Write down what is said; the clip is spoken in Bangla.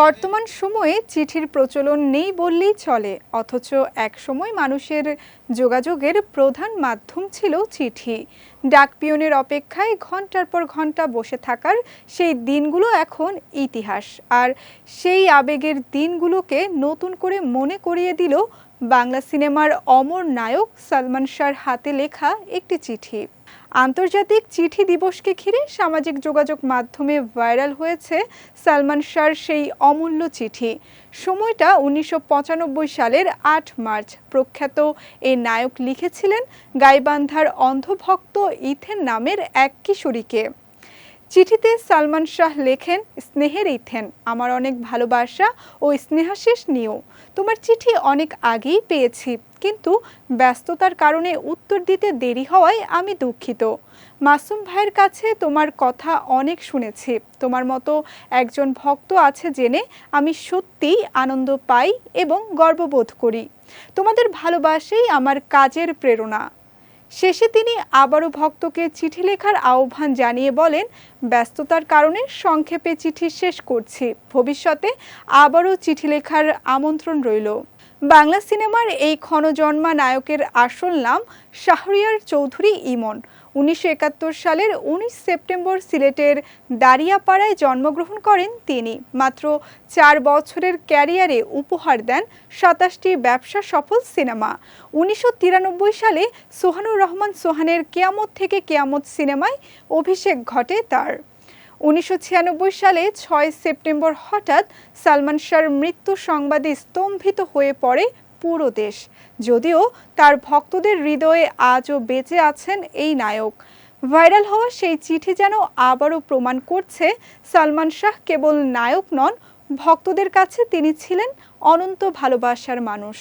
বর্তমান সময়ে চিঠির প্রচলন নেই বললেই চলে, অথচ একসময় মানুষের যোগাযোগের প্রধান মাধ্যম ছিল চিঠি। ডাকপিয়নের অপেক্ষায় ঘণ্টার পর ঘণ্টা বসে থাকার সেই দিনগুলো এখন ইতিহাস, আর সেই আবেগের দিনগুলোকে নতুন করে মনে করিয়ে দিল বাংলা সিনেমার অমর নায়ক সালমান শাহর হাতে লেখা একটি চিঠি। আন্তর্জাতিক চিঠি দিবসকে ঘিরে সামাজিক যোগাযোগ মাধ্যমে ভাইরাল হয়েছে সালমান শাহর সেই অমূল্য চিঠি। সময়টা উনিশশো পঁচানব্বই সালের আট মার্চ। প্রখ্যাত এই নায়ক লিখেছিলেন গাইবান্ধার অন্ধভক্ত ইথেন নামের এক কিশোরীকে। চিঠিতে সালমান শাহ লেখেন, স্নেহের ইথেন, আমার অনেক ভালোবাসা ও স্নেহাশিস নিও তোমার চিঠি অনেক আগেই পেয়েছি। কিন্তু ব্যস্ততার কারণে উত্তর দিতে দেরি হওয়ায় আমি দুঃখিত। মাসুম ভাইয়ের কাছে তোমার কথা অনেক শুনেছি। তোমার মতো একজন ভক্ত আছে জেনে আমি সত্যিই আনন্দ পাই এবং গর্ববোধ করি। তোমাদের ভালোবাসেই আমার কাজের প্রেরণা। শেষে তিনি আবারও ভক্তকে চিঠি লেখার আহ্বান জানিয়ে বলেন, ব্যস্ততার কারণে সংক্ষেপে চিঠি শেষ করছি। ভবিষ্যতে আবারও চিঠি লেখার আমন্ত্রণ রইল। বাংলা সিনেমার এই ক্ষণজন্মা নায়কের আসল নাম শাহরিয়ার চৌধুরী ইমন। উনিশশো একাত্তর সালের উনিশ সেপ্টেম্বর সিলেটের দাঁড়িয়াপাড়ায় জন্মগ্রহণ করেন তিনি। মাত্র চার বছরের ক্যারিয়ারে উপহার দেন সাতাশটি ব্যবসা সফল সিনেমা। উনিশশো তিরানব্বই সালে সোহানুর রহমান সোহানের কেয়ামত থেকে কেয়ামত সিনেমায় অভিষেক ঘটে তার। উনিশশো ছিয়ানব্বই সালে ছয় সেপ্টেম্বর হঠাৎ সালমান শাহর মৃত্যু সংবাদে স্তম্ভিত হয়ে পড়ে পুরো দেশ। যদিও তার ভক্তদের হৃদয়ে আজও বেঁচে আছেন এই নায়ক। ভাইরাল হওয়া সেই চিঠি যেন আবারও প্রমাণ করছে সালমান শাহ কেবল নায়ক নন, ভক্তদের কাছে তিনি ছিলেন অনন্ত ভালোবাসার মানুষ।